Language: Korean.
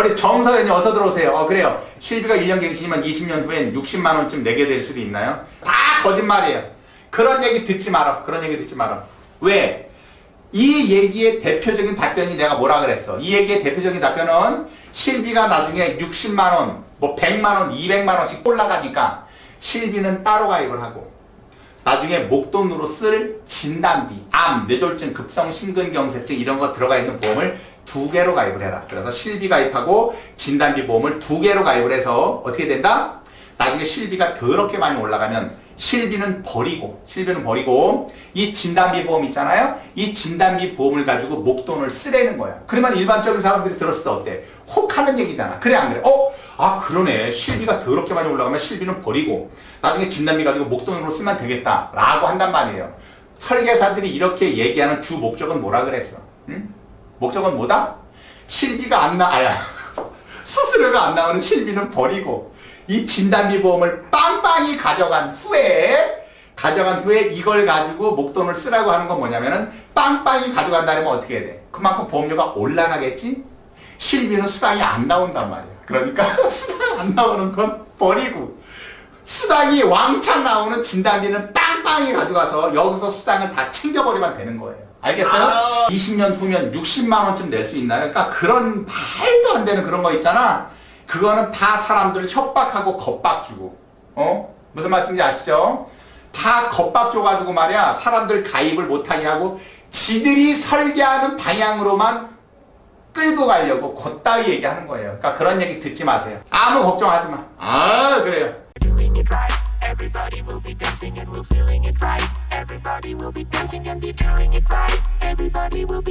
우리 정서연이 어서 들어오세요. 어 그래요. 실비가 1년 갱신이면 20년 후엔 60만 원쯤 내게 될 수도 있나요? 다 거짓말이에요. 그런 얘기 듣지 마라. 그런 얘기 듣지 마라. 왜? 이 얘기의 대표적인 답변이 내가 뭐라 그랬어? 이 얘기의 대표적인 답변은 실비가 나중에 60만 원, 뭐 100만 원, 200만 원씩 올라가니까 실비는 따로 가입을 하고 나중에 목돈으로 쓸 진단비, 암, 뇌졸중, 급성 심근경색증 이런 거 들어가 있는 보험을 두 개로 가입을 해라. 그래서 실비 가입하고 진단비 보험을 두 개로 가입을 해서 어떻게 된다? 나중에 실비가 더럽게 많이 올라가면 실비는 버리고 실비는 버리고 이 진단비 보험 있잖아요. 이 진단비 보험을 가지고 목돈을 쓰라는 거야. 그러면 일반적인 사람들이 들었을 때 어때? 혹 하는 얘기잖아. 그래 안 그래? 어? 아 그러네. 실비가 더럽게 많이 올라가면 실비는 버리고 나중에 진단비 가지고 목돈으로 쓰면 되겠다라고 한단 말이에요. 설계사들이 이렇게 얘기하는 주 목적은 뭐라 그랬어? 응? 목적은 뭐다? 실비가 안 나, 아야. 수수료가 안 나오는 실비는 버리고 이 진단비 보험을 빵빵히 가져간 후에 가져간 후에 이걸 가지고 목돈을 쓰라고 하는 건 뭐냐면은 빵빵히 가져간다면 어떻게 해야 돼? 그만큼 보험료가 올라가겠지? 실비는 수당이 안 나온단 말이야. 그러니까 수당 안 나오는 건 버리고 수당이 왕창 나오는 진단비는 빵 빵히 가져가서 여기서 수당을 다 챙겨버리면 되는 거예요. 알겠어요? 아. 20년 후면 60만 원쯤 낼 수 있나요? 그러니까 그런 말도 안 되는 그런 거 있잖아. 그거는 다 사람들을 협박하고 겁박 주고. 어? 무슨 말씀인지 아시죠? 다 겁박 줘가지고 말이야. 사람들 가입을 못하게 하고 지들이 설계하는 방향으로만 끌고 가려고 곧따위 얘기하는 거예요. 그러니까 그런 얘기 듣지 마세요. 아무 걱정하지 마. 아, 그래요. Everybody will be dancing and we're feeling it right. Everybody will be dancing and be doing it right. Everybody will be